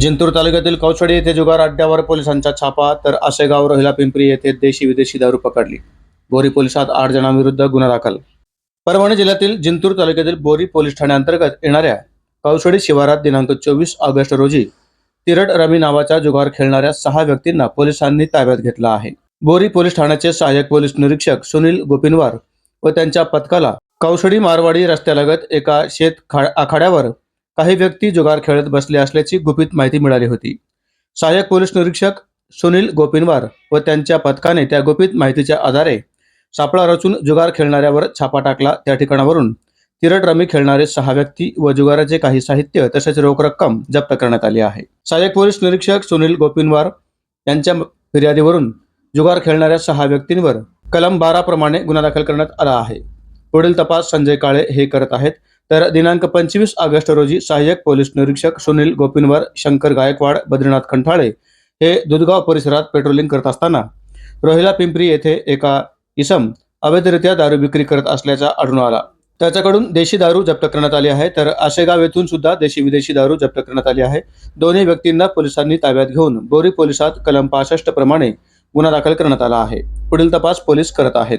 जिंतूर तालुक्यातील कौचडी येथे जुगार अड्ड्यावर पोलिसांचा छापा तर आशेगाव रोहिला पिंपरी येथे देशी विदेशी दारू पकडली. बोरी पोलिसात आठ जणांविरुद्ध गुन्हा दाखल. परभणी जिल्ह्यातील जिंतूर तालुक्यातील बोरी पोलीस ठाण्याअंतर्गत येणाऱ्या कौचडी शिवारात दिनांक चोवीस ऑगस्ट रोजी तिरट रमी नावाच्या जुगार खेळणाऱ्या सहा व्यक्तींना पोलिसांनी ताब्यात घेतला आहे. बोरी पोलीस ठाण्याचे सहाय्यक पोलीस निरीक्षक सुनील गोपिनवार व त्यांच्या पथकाला कौशडी मारवाडी रस्त्यालगत एका शेत खा- आखाड्यावर काही व्यक्ती जुगार खेळत बसले असल्याची गुपित माहिती मिळाली होती. सहाय्यक पोलीस निरीक्षक सुनील गोपिनवार व त्यांच्या पथकाने त्या गुपित माहितीच्या आधारे सापळा रचून जुगार खेळणाऱ्यावर छापा टाकला. त्या ठिकाणावरून तिरट रमी खेळणारे सहा व्यक्ती व जुगाराचे काही साहित्य तसेच रोख रक्कम जप्त करण्यात आली आहे. सहाय्यक पोलीस निरीक्षक सुनील गोपिनवार यांच्या फिर्यादीवरून जुगार खेळणाऱ्या सहा व्यक्तींवर कलम बारा प्रमाणे गुन्हा दाखल करण्यात आला आहे. पुढील तपास संजय काळे हे करत आहेत. तर दिनांक पंचवीस ऑगस्ट रोजी सहाय्यक पोलीस निरीक्षक सुनील गोपिनवार शंकर गायकवाड बद्रीनाथ खंठाळे हे दुधगाव परिसरात पेट्रोलिंग करत असताना रोहिला पिंपरी येथे एका इसम अवैधरित्या दारू विक्री करत असल्याचा आढळून आला. त्याच्याकडून देशी दारू जप्त करण्यात आली आहे. तर आशेगाव येथून सुद्धा देशी विदेशी दारू जप्त करण्यात आली आहे. दोन्ही व्यक्तींना पोलिसांनी ताब्यात घेऊन बोरी पोलिसात कलम पासष्ट प्रमाणे गुन्हा दाखल करण्यात आला आहे. पुढील तपास पोलीस करत आहेत.